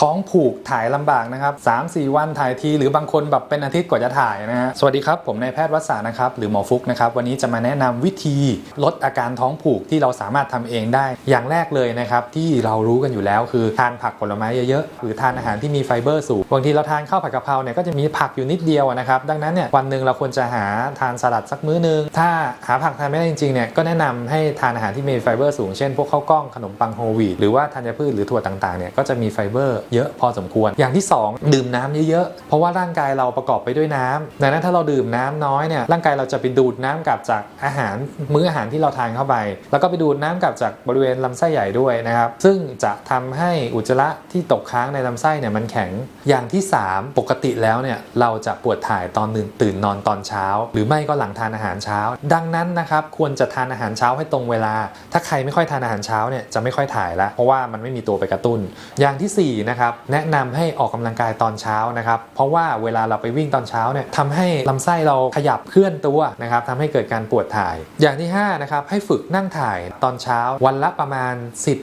ท้องผูกถ่ายลำบากนะครับ3-4วันถ่ายที หรือบางคนแบบเป็นอาทิตย์กว่าจะถ่ายนะฮะสวัสดีครับ ผมนายแพทย์วัฒสานะครับหรือหมอฟุกนะครับวันนี้จะมาแนะนำวิธีลดอาการท้องผูกที่เราสามารถทำเองได้ อย่างแรกเลยนะครับที่เรารู้กันอยู่แล้วคือทานผักผลไม้เยอะๆหรือทานอาหารที่มีไฟเบอร์สูงบางทีเราทานข้าวผัดกะเพราเนี่ยก็จะมีผักอยู่นิดเดียวนะครับดังนั้นเนี่ยวันหนึ่งเราควรจะหาทานสลัดสักมื้อนึง ถ้าหาผักทานไม่ได้จริงๆเนี่ยก็แนะนำให้ทานอาหารที่มีไฟเบอร์สูงเช่นพวกข้าวกล้องขนมปังโฮลวีตหรือว่าธัญพืชหรือถั่วต่างๆเนี่ยก็จะมีไฟเบอร์เยอะพอสมควร อย่างที่ 2 ดื่มน้ำเยอะๆ เพราะว่าร่างกายเราประกอบไปด้วยน้ำดังนั้นถ้าเราดื่มน้ำน้อยเนี่ยร่างกายเราจะไปดูดน้ำกลับจากอาหารมื้ออาหารที่เราทานเข้าไป แล้วก็ไปดูดน้ำกลับจากบริเวณลำไส้ใหญ่ด้วยนะครับ ซึ่งจะทำให้อุจจาระที่ตกค้างในลำไส้เนี่ยมันแข็ง อย่างที่ 3 ปกติแล้วเนี่ยเราจะปวดถ่ายตอนตื่นตื่นนอนตอนเช้า หรือไม่ก็หลังทานอาหารเช้า ดังนั้นนะครับควรจะทานอาหารเช้าให้ตรงเวลา ถ้าใครไม่ค่อยทานอาหารเช้าเนี่ยจะไม่ค่อยถ่ายละเพราะว่ามันไม่มีตัวไปกระตุ้น อย่างที่4นะครับแนะนำให้ออกกำลังกายตอนเช้านะครับเพราะว่าเวลาเราไปวิ่งตอนเช้าเนี่ยทำให้ลำไส้เราขยับเคลื่อนตัวนะครับทำให้เกิดการปวดถ่าย อย่างที่5นะครับให้ฝึกนั่งถ่ายตอนเช้าวันละประมาณ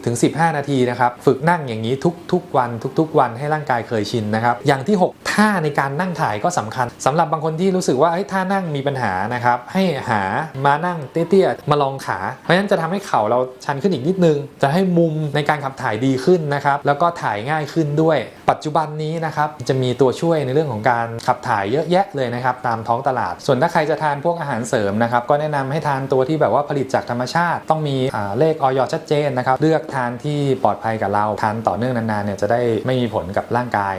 10-15 นาทีนะครับฝึกนั่งอย่างนี้ทุกๆวันทุกๆ วันให้ร่างกายเคยชินนะครับอย่างที่ 6 ท่าในการนั่งถ่ายก็สำคัญสำหรับบางคนที่รู้สึกว่าเอ้ยท่านั่งมีปัญหานะครับให้หามานั่งเตี้ยๆมาลองขา เพราะฉะนั้นจะทำให้เข่าเราชันขึ้นอีกนิดนึง จะให้มุมในการขับถ่ายดีขึ้นนะครับแล้วก็ถ่ายง่ายขึ้นด้วย ปัจจุบันนี้นะครับจะมีตัวช่วยในเรื่องของการขับถ่ายเยอะแยะเลยนะครับตามท้องตลาด ส่วนถ้าใครจะทานพวกอาหารเสริมนะครับก็แนะนำให้ทานตัวที่แบบว่าผลิตจากธรรมชาติ ต้องมีเลขออยชัดเจนนะครับเลือกทานที่ปลอดภัยกับเราทานต่อเนื่องนานๆเนี่ยจะได้ไม่มีผลกับร่างกาย